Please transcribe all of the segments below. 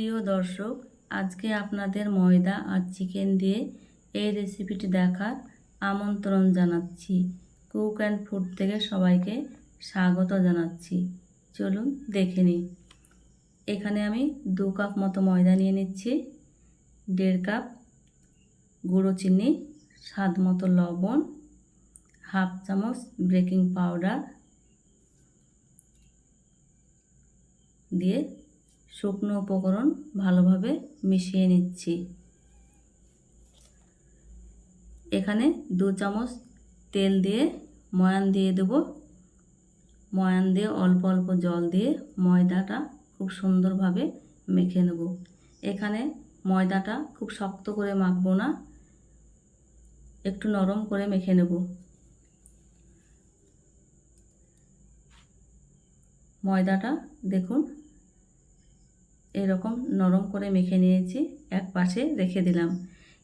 প্রিয় দর্শক, আজকে আপনাদের ময়দা আর চিকেন দিয়ে এই রেসিপিটি দেখার আমন্ত্রণ জানাচ্ছি। কুক অ্যান্ড ফুড থেকে সবাইকে স্বাগত জানাচ্ছি। চলুন দেখে নিই। এখানে আমি দু কাপ মতো ময়দা নিয়ে নিচ্ছি, দেড় কাপ গুঁড়ো চিনি, স্বাদ মতো লবণ, হাফ চামচ বেকিং পাউডার দিয়ে শুকনো উপকরণ ভালোভাবে মিশিয়ে নিচ্ছি। এখানে দু চামচ তেল দিয়ে ময়ান দিয়ে দেব। ময়ান দিয়ে অল্প অল্প জল দিয়ে ময়দাটা খুব সুন্দরভাবে মেখে নেব। এখানে ময়দাটা খুব শক্ত করে মাখবো না, একটু নরম করে মেখে নেব। ময়দাটা দেখুন এরকম নরম করে মেখে নিয়েছি, এক পাশে রেখে দিলাম।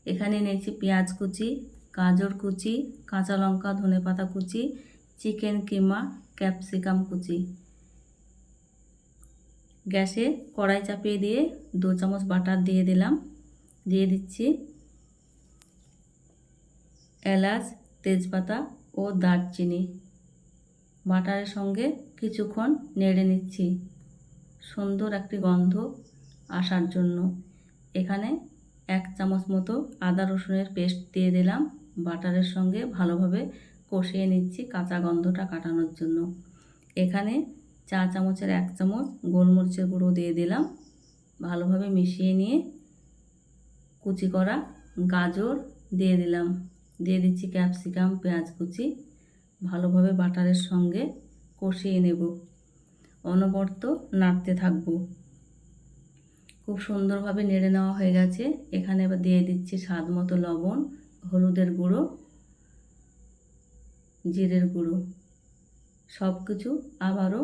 এখানে নিয়েছি পেঁয়াজ কুচি, গাজর কুচি, কাঁচা লঙ্কা, ধনে পাতা কুচি, চিকেন কিমা, ক্যাপসিকাম কুচি। গ্যাসে কড়াই চাপিয়ে দিয়ে দু চামচ বাটার দিয়ে দিলাম। দিয়ে দিচ্ছি এলাচ, তেজপাতা ও দারচিনি। বাটারের সঙ্গে কিছুক্ষণ নেড়ে নিচ্ছি। সুন্দর একটি গন্ধ আসার জন্য। এখানে এক চামচ মতো আদা রসুনের পেস্ট দিয়ে দিলাম। বাটারের সঙ্গে ভালোভাবে কষিয়ে নিচ্ছি কাঁচা গন্ধটা কাটানোর জন্য। এখানে চা চামচের এক চামচ গোলমরিচের গুঁড়ো দিয়ে দিলাম। ভালোভাবে মিশিয়ে নিয়ে কুচি করা গাজর দিয়ে দিলাম। দিয়ে দিচ্ছি ক্যাপসিকাম, পেঁয়াজ কুচি। ভালোভাবে বাটারের সঙ্গে কষিয়ে নেব। অনবর্ত নাড়তে থাকব। খুব সুন্দরভাবে নেড়ে নেওয়া হয়ে গেছে। এখানে এবার দিয়ে দিচ্ছি স্বাদ মতো লবণ, হলুদের গুঁড়ো, জিরের গুঁড়ো। সব কিছু আবারও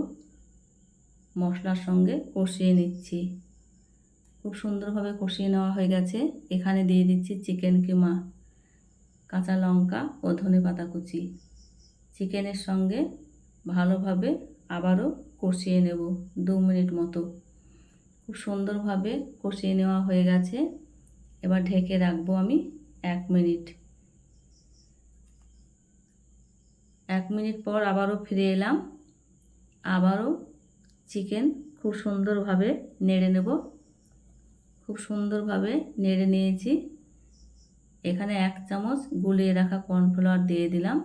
মশলার সঙ্গে কষিয়ে নিচ্ছি। খুব সুন্দরভাবে কষিয়ে নেওয়া হয়ে গেছে। এখানে দিয়ে দিচ্ছি চিকেন কিমা, কাঁচা লঙ্কা ও ধনে পাতা কুচি। চিকেনের সঙ্গে ভালোভাবে আবারও কষিয়ে নেব দু মিনিট মতো। খুব সুন্দরভাবে কষিয়ে নেওয়া হয়ে গেছে। এবার ঢেকে রাখব আমি এক মিনিট। এক মিনিট পর আবারও ফিরে এলাম। আবারও চিকেন খুব সুন্দরভাবে নেড়ে নেব। খুব সুন্দরভাবে নেড়ে নিয়েছি। এখানে এক চামচ গুলিয়ে রাখা কর্নফ্লাওয়ার দিয়ে দিলাম।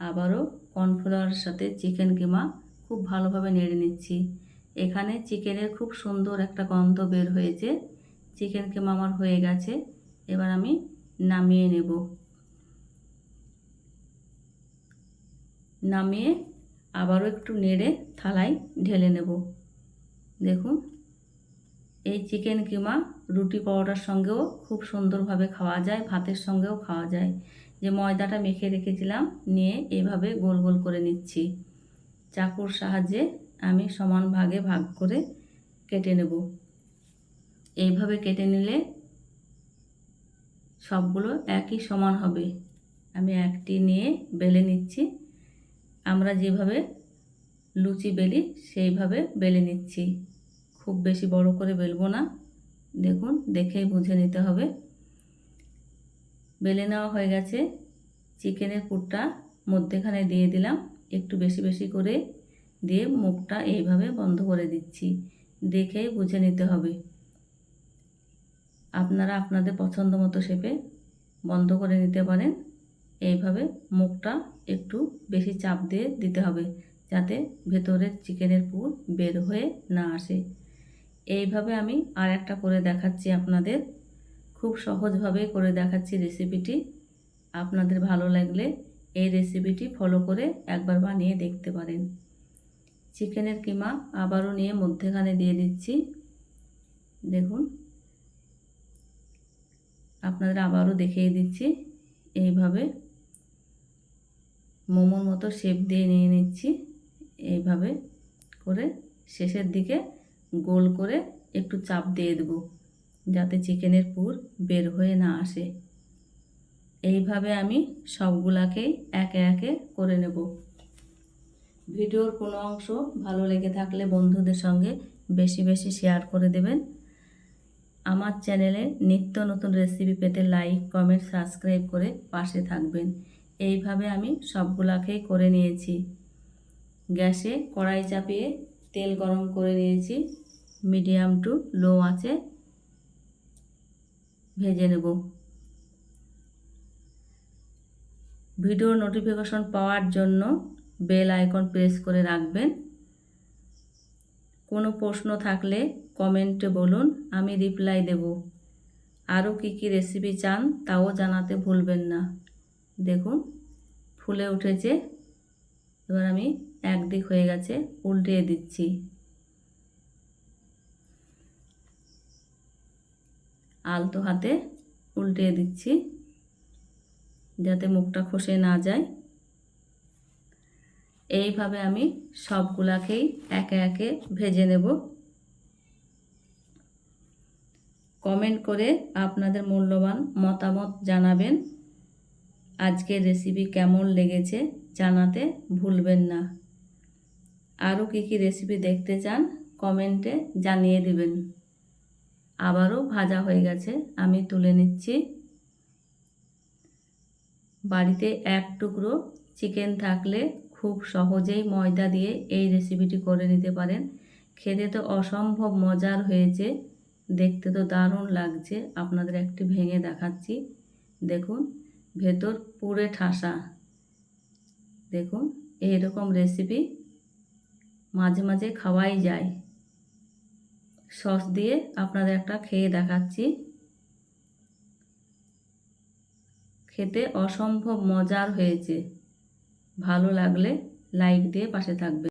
আবারও কর্নফ্লাওয়ারের সাথে চিকেন কিমা খুব ভালোভাবে নেড়ে নিচ্ছি। এখানে চিকেনের খুব সুন্দর একটা গন্ধ বের হয়েছে। চিকেন কিমা আমার হয়ে গেছে। এবার আমি নামিয়ে নেব। নামিয়ে আবারও একটু নেড়ে থালায় ঢেলে নেব। দেখুন, এই চিকেন কিমা রুটি পরোটার সঙ্গেও খুব সুন্দরভাবে খাওয়া যায়, ভাতের সঙ্গেও খাওয়া যায়। যে ময়দাটা মেখে রেখেছিলাম, নিয়ে এভাবে গোল গোল করে নিচ্ছি। চাকুর সাহায্যে আমি সমান ভাগে ভাগ করে কেটে নেব। এইভাবে কেটে নিলে সবগুলো একই সমান হবে। আমি একটি নিয়ে বেলে নিচ্ছি। আমরা যেভাবে লুচি বেলি, সেইভাবে বেলে নিচ্ছি। খুব বেশি বড় করে বেলবো না। দেখুন, দেখেই বুঝে নিতে হবে। বেলে নেওয়া হয়ে গেছে। চিকেনের পুরটা মধ্যেখানে দিয়ে দিলাম। একটু বেশি বেশি করে দিয়ে মুখটা এইভাবে বন্ধ করে দিচ্ছি। দেখেই বুঝে নিতে হবে। আপনারা আপনাদের পছন্দ মতো শেপে বন্ধ করে নিতে পারেন। এইভাবে মুখটা একটু বেশি চাপ দিয়ে দিতে হবে যাতে ভেতরের চিকেনের পুর বের হয়ে না আসে। এইভাবে আমি আর একটা করে দেখাচ্ছি আপনাদের। খুব সহজভাবে করে দেখাচ্ছি রেসিপিটি। আপনাদের ভালো লাগলে এই রেসিপিটি ফলো করে একবার বানিয়ে দেখতে পারেন। চিকেনের কিমা আবারও নিয়ে মধ্যেখানে দিয়ে দিচ্ছি। দেখুন। আপনাদের আবারও দেখিয়ে দিচ্ছি। এইভাবে মোমোর মতো শেপ দিয়ে নিয়ে নিচ্ছি। এইভাবে করে শেষের দিকে গোল করে একটু চাপ দিয়ে দেবো, যাতে চিকেনের পুর বের হয়ে না আসে। এইভাবে আমি সবগুলাকেই একে একে করে নেব। ভিডিওর কোনো অংশ ভালো লেগে থাকলে বন্ধুদের সঙ্গে বেশি বেশি শেয়ার করে দেবেন। আমার চ্যানেলে নিত্য নতুন রেসিপি পেতে লাইক, কমেন্ট, সাবস্ক্রাইব করে পাশে থাকবেন। এইভাবে আমি সবগুলাকেই করে নিয়েছি। গ্যাসে কড়াই চাপিয়ে তেল গরম করে নিয়েছি। মিডিয়াম টু লো আছে ভেজে নেব। ভিডিও নোটিফিকেশন পাওয়ার জন্য বেল আইকন প্রেস করে রাখবেন। কোনো প্রশ্ন থাকলে কমেন্টে বলুন, আমি রিপ্লাই দেব। আরও কী কী রেসিপি চান তাও জানাতে ভুলবেন না। দেখুন, ফুলে উঠেছে, এবার আমি একদিক হয়ে গেছে, উল্টিয়ে দিচ্ছি। আলতো হাতে উল্টিয়ে দিচ্ছি। যাতে মুখটা খসে না যায়। এইভাবে আমি সবগুলাকেই একে একে ভেজে নেব। কমেন্ট করে আপনাদের মূল্যবান মতামত জানাবেন। আজকের রেসিপি কেমন লেগেছে জানাতে ভুলবেন না। আরও কী কী রেসিপি দেখতে চান কমেন্টে জানিয়ে দিবেন। আবারও ভাজা হয়ে গেছে, আমি তুলে নিচ্ছি। বাড়িতে এক টুকরো চিকেন থাকলে খুব সহজেই ময়দা দিয়ে এই রেসিপিটি করে নিতে পারেন। খেতে তো অসম্ভব মজার হয়েছে। দেখতে তো দারুণ লাগছে। আপনাদের একটি ভেঙে দেখাচ্ছি। দেখুন, ভেতর পুরে ঠাসা। দেখুন, এইরকম রেসিপি মাঝে মাঝে খাওয়াই যায়। সস দিয়ে আপনাদের একটা খেয়ে দেখাচ্ছি। খেতে অসম্ভব মজার হয়েছে। ভালো লাগলে লাইক দিয়ে পাশে থাকবে